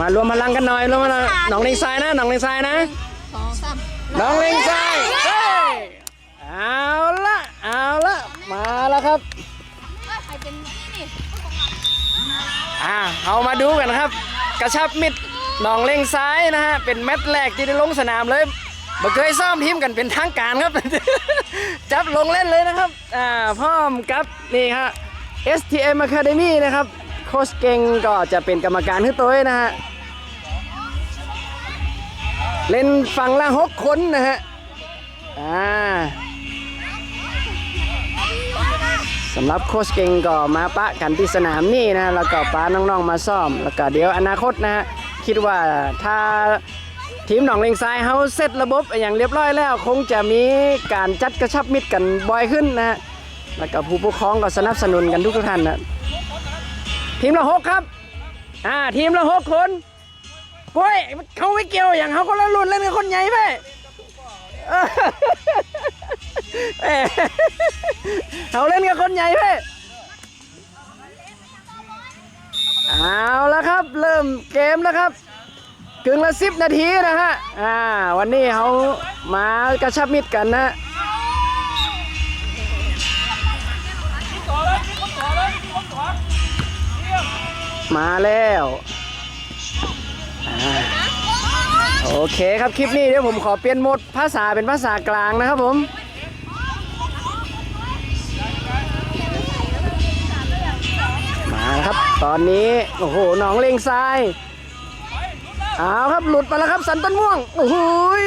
มารวมพลังกันหน่อยรวมพลังหนองเลงทรายนะหนองเลงทรายนะสองสามหนองเลงทรายเฮ้ยเอาละเอาละมาแล้วครับใครเป็นนี่นี่อ่าเอามาดูกันนะครับ กระชับมิดหนองเลงซ้ายนะฮะเป็นแมตช์แรกที่ได้ลงสนามเลยบ่เคยซ้อมทีมกันเป็นทางการครับ จับลงเล่นเลยนะครับอ่าพร้อมกับนี่ฮะ STM Academy นะครับโค้ชเก่งก็จะเป็นกรรมการให้ตัวเองนะฮะ เล่นฝั่งละหกคนนะฮะ อ่าสำหรับโคชเก่งก็มาปะกันที่สนามนี่นะ แล้วก็ป้าน้องๆมาซ่อม แล้วก็เดี๋ยวอนาคตนะฮะ คิดว่าถ้าทีมหนองเลงทรายเขาเซตระบบอย่างเรียบร้อยแล้ว คงจะมีการจัดกระชับมิตรกันบ่อยขึ้นนะฮะแล้วก็ผู้ปกครองก็สนับสนุนกันทุกท่านนะ ทีมละหกครับ อ่า ทีมละหกคน กล้วยเขาไม่เกี่ยวอย่างเขาคนละรุ่นเล่นกับคนใหญ่ไปเออเขาเล่นกับคนใหญ่เพ่เอาล้วครับ เริ่มเกมแล้วครับกึ่งละสิบนาทีนะฮะ อ่า วันนี้เขามากระชับมิตรกันนะมาแล้ว โอเคครับคลิปนี้เดี๋ยวผมขอเปลี่ยนโหมดภาษาเป็นภาษากลางนะครับผม มาครับตอนนี้ โอ้โหหนองเลงทรายเอาครับหลุดมาแล้วครับสันต้นม่วงโอ้โหย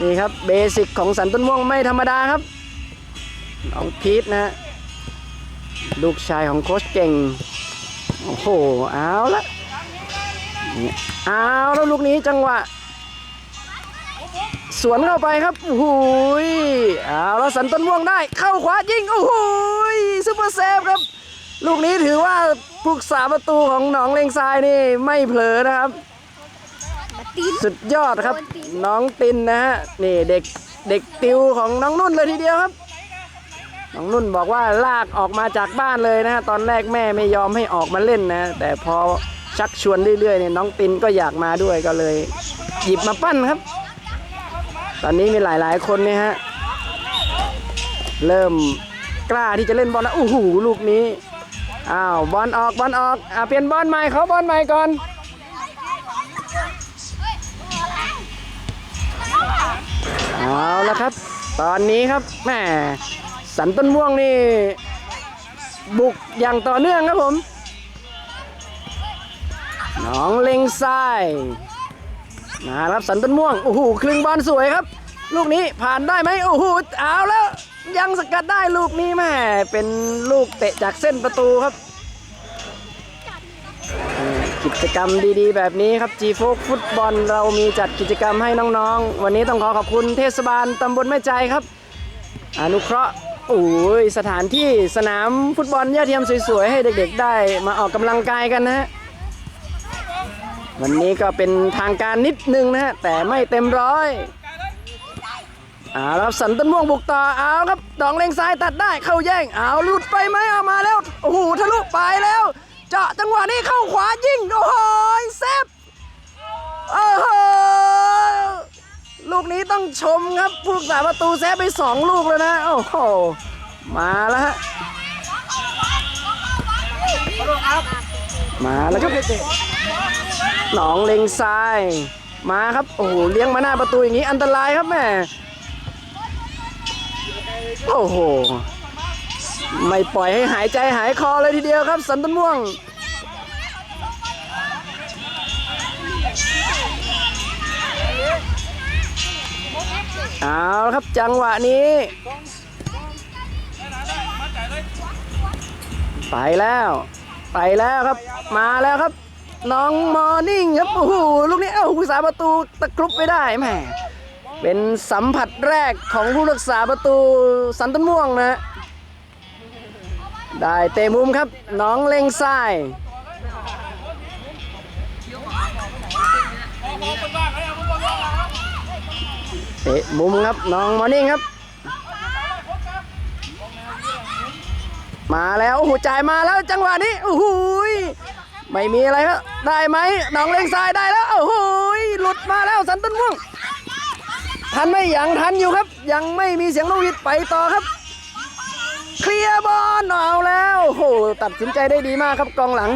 นี่ครับเบสิกของสันต้นม่วงไม่ธรรมดาครับน้องพีทนะลูกชายของโค้ชเก่ง โอ้โหเอาละ อาแล้วลูกนี้จังหวะ สวนเข้าไปครับโอ้โหยเอาแล้วสันต้นม่วงได้ เข้าขวายิงโอ้โหซุปเปอร์เซฟครับ ลูกนี้ถือว่าผู้สาประตูของหนองเลงทรายนี่ไม่เผลอนะครับ สุดยอดครับ น้องตินนะฮะนี่เด็กเด็กติวของน้องนุ่นเลยทีเดียวครับน้องนุ่นบอกว่าลากออกมาจากบ้านเลยนะฮะตอนแรกแม่ไม่ยอมให้ออกมาเล่นนะ แต่พอ ชักชวนเรื่อยๆเนี่ยน้องตินก็อยากมาด้วยก็เลย หยิบมาปั้นครับ ตอนนี้มีหลายๆคนเนี่ยฮะเริ่มกล้าที่จะเล่นบอลแล้วโอ้โหลูกนี้อ้าวบอลออกบอลออกอะเปลี่ยนบอลใหม่เขาบอลใหม่ก่อนเอาละครับ ตอนนี้ครับแหมสันต้นม่วงนี่บุกอย่างต่อเนื่องครับผม น้องเล็งทรายนะครับสันต้นม่วง โอ้โหคลึงบอลสวยครับ ลูกนี้ผ่านได้ไหมโอ้โหเอาแล้วยังสกัดได้ลูกนี้แม่เป็นลูกเตะจากเส้นประตูครับ กิจกรรมดีๆ แบบนี้ครับ G โฟกฟุตบอลเรามีจัดกิจกรรมให้น้องๆ วันนี้ต้องขอขอบคุณเทศบาลตำบลแม่ใจครับ อนุเคราะห์โอ้ยสถานที่สนามฟุตบอลยอดเยี่ยมสวยๆ ให้เด็กๆ ได้มาออกกำลังกายกันนะฮะ วันนี้ก็เป็นทางการนิดนึงนะฮะแต่ไม่เต็มร้อยเอาแล้วสันต้นม่วงบุกต่อเอาครับดองเลงซ้ายตัดได้เข้าแย่งเอาหลุดไปไหมเอามาแล้วโอ้โหทะลุไปแล้วเจาะจังหวะนี้เข้าขวายิงโอ้โหเซฟโอ้โหลูกนี้ต้องชมครับผู้รักษาประตูเซฟไปสองลูกแล้วนะโอ้โหมาแล้วฮะ มาแล้วครับหนองเลงทราย มาครับ โอ้โห เลี้ยงมาหน้าประตูอย่างนี้อันตรายครับแม่ โอ้โห ไม่ปล่อยให้หายใจหายคอเลยทีเดียวครับ สันต้นม่วง เอาครับจังหวะนี้ ไปแล้ว ไปแล้วครับ มาแล้วครับ น้องมอร์นิ่งครับโอ้โหลูกนี้เอ้าผู้สาประตูตะครุบไปได้แหมเป็นสัมผัสแรกของผู้รักษาประตูสันต้นม่วงนะได้เตะมุมครับ น้องเล็งซ้ายเตะมุมครับน้องมอร์นิ่งครับ มาแล้วโอ้โหจ่ายมาแล้วจังหวะนี้โอ้โหยไม่มีอะไรครับได้ไหมหนองเลงทรายได้แล้วโอ้โหหลุดมาแล้วสันต้นม่วงทันไหมยังทันอยู่ครับ ยังไม่มีเสียงนกหวีดไปต่อครับ เคลียร์บอลเอาแล้วโอ้โหตัดสินใจได้ดีมากครับกองหลัง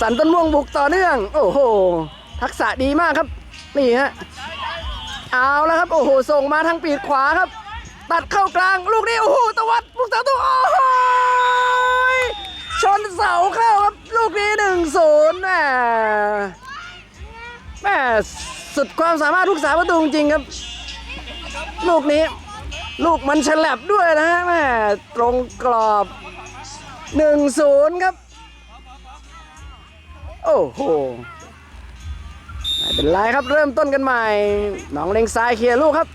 สันต้นม่วงบุกต่อเนื่อง โอ้โหทักษะดีมากครับนี่ฮะเอาแล้วครับโอ้โหส่งมาทางปีกขวาครับ ตัดเข้ากลางลูกนี้โอ้โหตวัดลูกสาวตัวโอ้โหชนเสาเข้าครับลูกนี้หนึ่งศูนย์แหมแหม่สุดความสามารถทุกสาประตูจริงครับ ลูกนี้ ลูกมันฉลับด้วยนะฮะแม่ตรงกรอบ1-0ครับ โอ้โหไม่เป็นไรครับเริ่มต้นกันใหม่น้องเล็งซ้ายเคลียร์ลูกครับ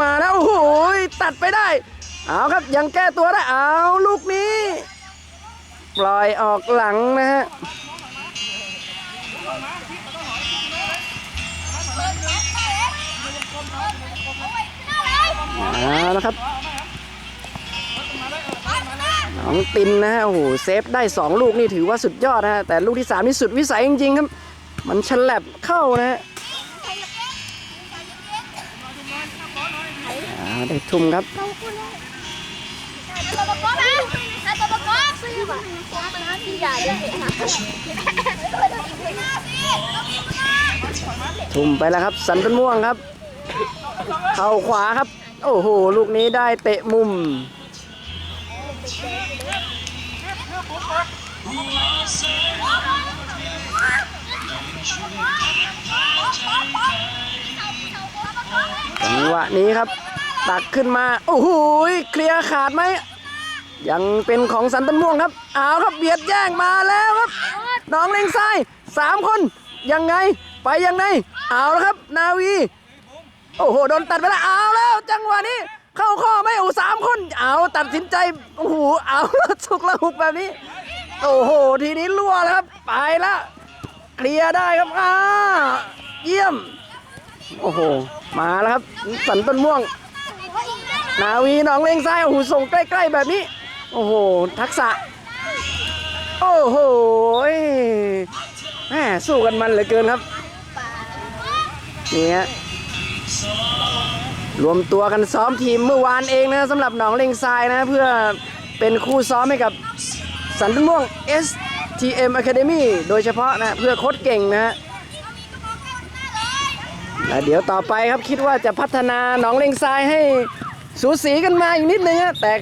มาแล้วโอ้โหตัดไปได้ เอาครับยังแก้ตัวได้เอาลูกนี้ ปล่อยออกหลังนะฮะเอานะครับน้องตินนะฮะโอ้โหเซฟได้ 2 ลูกนี่ถือว่าสุดยอดนะฮะแต่ลูกที่ 3 นี่สุดวิสัยจริงๆครับ มันฉลับเข้านะฮะาได้ทุ่มครับทุ่มไปแล้วครับสันต้นม่วงครับ เข้าขวาครับ โอ้โห ลูกนี้ได้เตะมุมจังหวะนี้ครับ ตักขึ้นมา โอ้โหเคลียร์ขาดไหม ยังเป็นของสันต้นม่วงครับ เอาครับเบียดแย่งมาแล้วครับ น้องเล็งซ้ายสามคน ยังไง ไปยังไง เอาแล้วครับ นาวี โอ้โห โดนตัดไปแล้ว เอาแล้ว จังหวะนี้ เข้าข้อไหม่โอ้สามคน เอาตัดสินใจ โอ้โห เอาแล้วสุกละหุกแบบนี้ โอ้โห ทีนี้รั่วแล้วครับ ไปละเคลียร์ได้ครับ อ่า เยี่ยม โอ้โห มาแล้วครับ สันต้นม่วง นาวีหนองเลงซ้ายโอ้โหส่งใกล้ๆแบบนี้ โอ้โห ทักษะ โอ้โหแหมสู้กันมันเหลือเกินครับนี่ฮะรวมตัวกันซ้อมทีมเมื่อวานเองนะสำหรับหนองเลงทรายนะเพื่อเป็นคู่ซ้อมให้กับสันต้นม่วง STM Academy โดยเฉพาะนะเพื่อโค้ดเก่งนะฮะ และเดี๋ยวต่อไปครับคิดว่าจะพัฒนาหนองเลงทรายให้สูสีกันมาอีกนิดนึงฮะแต่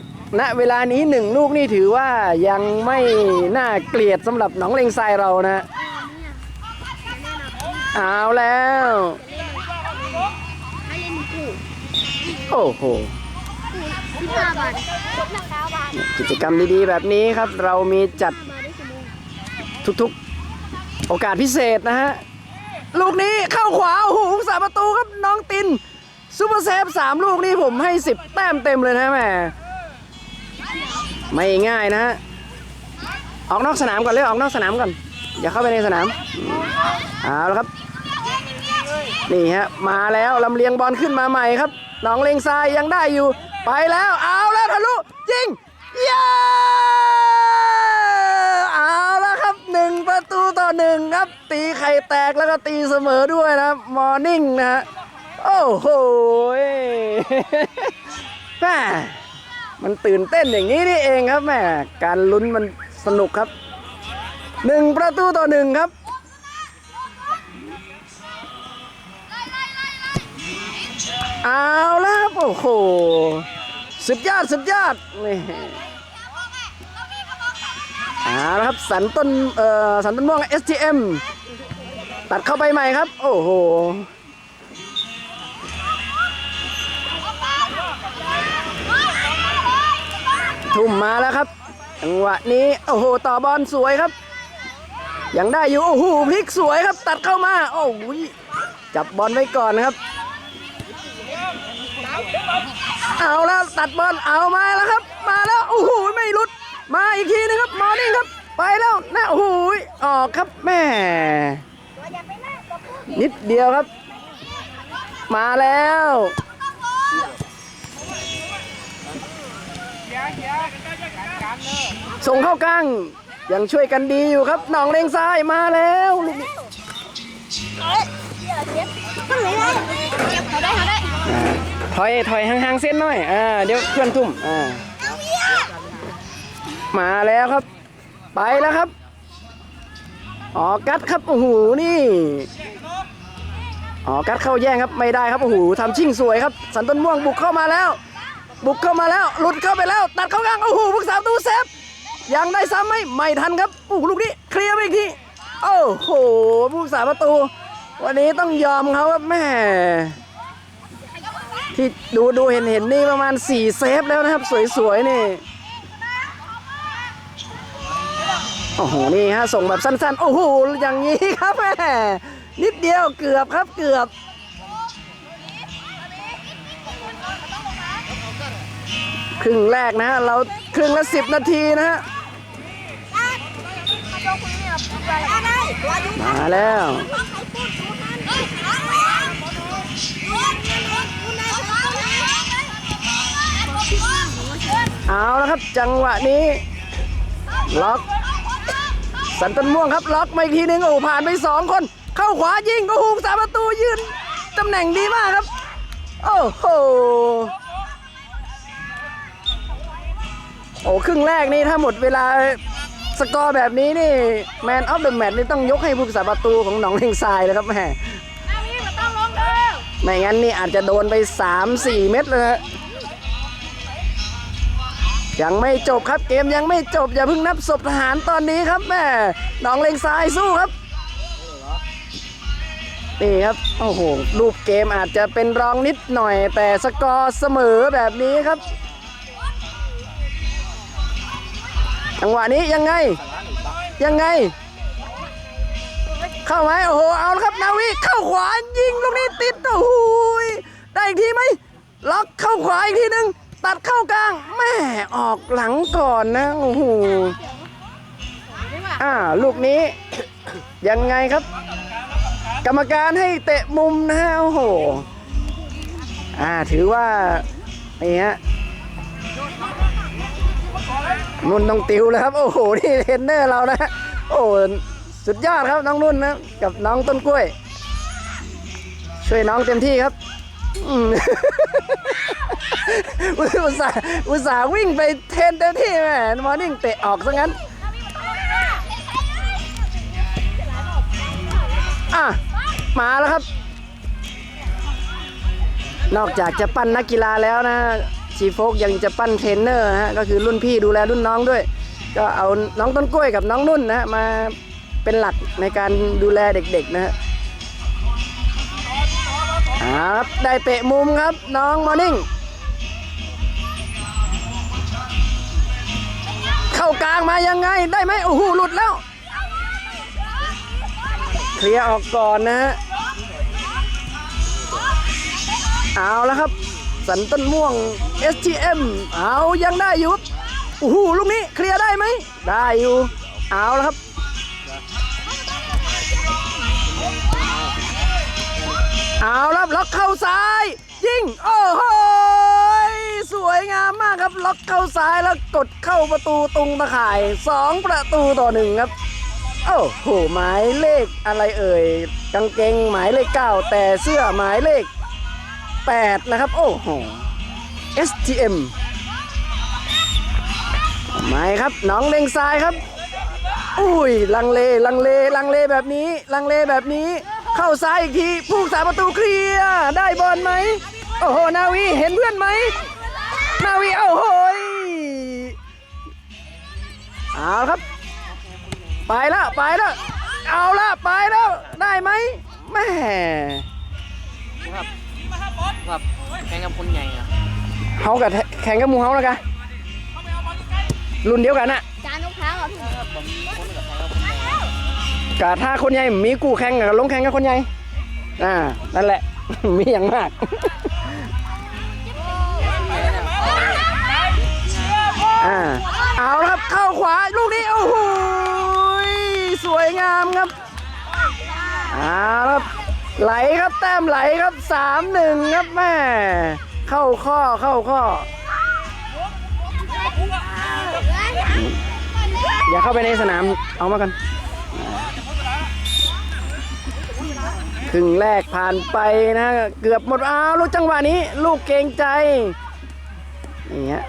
ณเวลานี้หนึ่งลูกนี่ถือว่ายังไม่น่าเกลียดสำหรับหนองเลงทรายเรานะเอาแล้ว โอ้โหกิจกรรมดีๆ แบบนี้ครับเรามีจัดทุกๆ โอกาสพิเศษนะฮะ ลูกนี้เข้าขวาโอ้โหสาประตูครับน้องตินซูเปอร์เซฟสามลูกนี่ผมให้ 10 แต้มเต็มเลยนะแม่ไม่ง่ายนะฮะออกนอกสนามก่อนเลยออกนอกสนามก่อนอย่าเข้าไปในสนามเอาล้วครับ นี่ฮะมาแล้วลำเลียงบอลขึ้นมาใหม่ครับหนองเลงทรายยังได้อยู่ ไปแล้วเอาแล้วทะลุยิงเย้ ตีไข่แตกแล้วก็ตีเสมอด้วยนะมอร์นิ่งนะฮะโอ้โหแม่มันตื่นเต้นอย่างนี้นี่เองครับแม่การลุ้นมันสนุกครับหนึ่งประตูต่อหนึ่งครับเอาแล้วครับโอ้โหสุดยอดสุดยอดนี่าแล้วครับสันต้นเอ่อสันต้นม่วง STM ตัดเข้าไปใหม่ครับ โอ้โหทุ่มมาแล้วครับจังหวะนี้โอ้โหต่อบอลสวยครับ ยังได้อยู่โอ้โหพลิกสวยครับ ตัดเข้ามาโอ้โหจับบอลไว้ก่อนครับ เอาแล้วตัดบอลเอามาแล้วครับ มาแล้วโอ้โหไม่หลุดมาอีกทีนึง ไปแล้วนะโอ้โหออกครับแม่นิดเดียวครับ มาแล้วส่งเข้ากลางยังช่วยกันดีอยู่ครับหนองเลงซ้ายมาแล้วลูกถอยถอยห่างๆเส้นหน่อยอ่าเดี๋ยวเพื่อนทุ่มอ่ามาแล้วครับ ไปแล้วครับออกัดครับโอ้โหนี่ออกัดเข้าแย่งครับไม่ได้ครับโอ้โหทำชิ่งสวยครับ สันต้นม่วงบุกเข้ามาแล้ว บุกเข้ามาแล้วหลุดเข้าไปแล้ว ตัดเข้ากลางโอ้โหพุกสามตูเซฟยังได้ซ้ำไหมไม่ทันครับโอ้ลูกนี้เคลียร์ไปอีกทีโอ้โหผู้สาประตู วันนี้ต้องยอมเขาครับแม่ที่ดูดูเห็นเห็นนี่ประมาณ4เซฟแล้วนะครับ สวยๆนี่ โอ้โหนี่ฮะส่งแบบสั้น ๆ โอ้โหอย่างนี้ครับแม่นิดเดียวเกือบครับเกือบครึ่งแรกนะฮะเราครึ่งละ10นาทีนะฮะมาแล้วเอาแล้วครับจังหวะนี้ล็อก สันต้นม่วงครับล็อกมาอีกทีหนึงโอ้ผ่านไปสองคน เข้าขวายิงโอ้โหสามประตูยืนตำแหน่งดีมากครับ โอ้โหโอ้ครึ่งแรกนี่ถ้าหมดเวลาสกอร์แบบนี้นี่แมนออฟเดอะแมตช์นี่ต้องยกให้ผู้รักษาประตูของหนองเลงทรายเลยครับแม่นาวีมันต้องลงเด้อไม่งั้นนี่อาจจะโดนไป 3-4 เม็ดเลยฮะ ยังไม่จบครับเกมยังไม่จบอย่าเพิ่งนับศพทหารตอนนี้ครับแม่หนองเลงทรายสู้ครับนี่ครับโอ้โหรูปเกมอาจจะเป็นรองนิดหน่อย แต่สกอร์เสมอแบบนี้ครับจังหวะนี้ยังไง ยังไง เข้าไหมโอ้โหเอาละครับนาวีเข้าขวายิงลูกนี้ติดโอ้โหยได้อีกทีไหมล็อกเข้าขวาอีกทีหนึ่ง ตัดเข้ากลางแม่ออกหลังก่อนนะโอ้โหอ่าลูกนี้ ยังไงครับ กรรมการให้เตะมุมนะฮะโอ้โหอ่าถือว่านี่ฮะนุ่นต้องติวเลยครับ โอ้โหนี่เทรนเนอร์เรานะโอ้สุดยอดครับน้องนุ่นนะกับน้องต้นกล้วย ช่วยน้องเต็มที่ครับ อืม อุตส่าห์อุตส่าห์วิ่งไปเทรนเต็มที่แม่มอร์นิ่งเตะออกซะงั้น อะ มาแล้วครับ นอกจากจะปั้นนักกีฬาแล้วนะชีโฟกยังจะปั้นเทรนเนอร์ฮะก็คือรุ่นพี่ดูแลรุ่นน้องด้วย ก็เอาน้องต้นกล้วยกับน้องนุ่นนะฮะมาเป็นหลักในการดูแลเด็กๆนะฮะ ครับ ได้เตะมุมครับ น้องมอร์นิ่ง เข้ากลางมายังไงได้ไหมโอ้โหหลุดแล้ว เคลียร์ออกก่อนนะฮะเอาแล้วครับ สันต้นม่วง STM เอายังได้อยู่โอ้โหลูกนี้เคลียร์ได้ไหม ได้อยู่ เอาแล้วครับ เอาแล้วล็อกเข้าซ้าย ยิง โอ้โหสวยงามมากครับ ล็อกเข้าซ้ายแล้วกดเข้าประตูตรงตะข่าย 2 ประตูต่อหนึ่งครับโอ้โหหมายเลขอะไรเอ่ยกางเกงหมายเลข 9 แต่เสื้อหมายเลข 8 นะครับ โอ้โห STM หมายครับน้องเลงซ้ายครับ อุ้ยลังเลลังเลลังเลแบบนี้ ลังเลแบบนี้ เข้าซ้ายอีกทีผู้สาประตูเคลียร์ได้บอลไหมโอ้โหนาวีเห็นเพื่อนไหมนาวีโอ้โหยเอาครับ ไปแล้วไปแล้วเอาละไปแล้วได้ไหมแม่ครับครับแข่งกับคนใหญ่อะเฮากับแข่งกับหมูเฮาแล้วกันรุ่นเดียวกันน่ะจานลูกค้าเหรอพี่ กะถ้าคนใหญ่มีกูแข่งกับลงแข่งกับคนใหญ่อ่านั่นแหละ มีอย่างมากอ่าเอาละครับเข้าขวาลูกนี้โอ้โหสวยงามครับเอาละครับไหลครับแต้มไหลครับสามหนึ่งครับแม่เข้าข้อเข้าข้อ อย่าเข้าไปในสนามเอามากัน ครึ่งแรกผ่านไปนะ เกือบหมดอ้าวลูกจังหวะนี้ ลูกเกงใจนี่ฮะ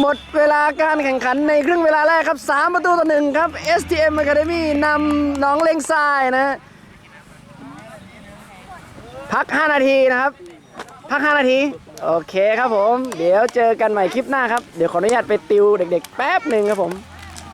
หมดเวลาการแข่งขันในครึ่งเวลาแรกครับ 3 ประตูต่อหนึ่งครับ STM Academy นำน้องเลงทรายนะ พัก 5 นาทีนะครับ พัก 5 นาที โอเคครับผม เดี๋ยวเจอกันใหม่คลิปหน้าครับ เดี๋ยวขออนุญาตไปติวเด็กๆ แป๊บหนึ่งครับผม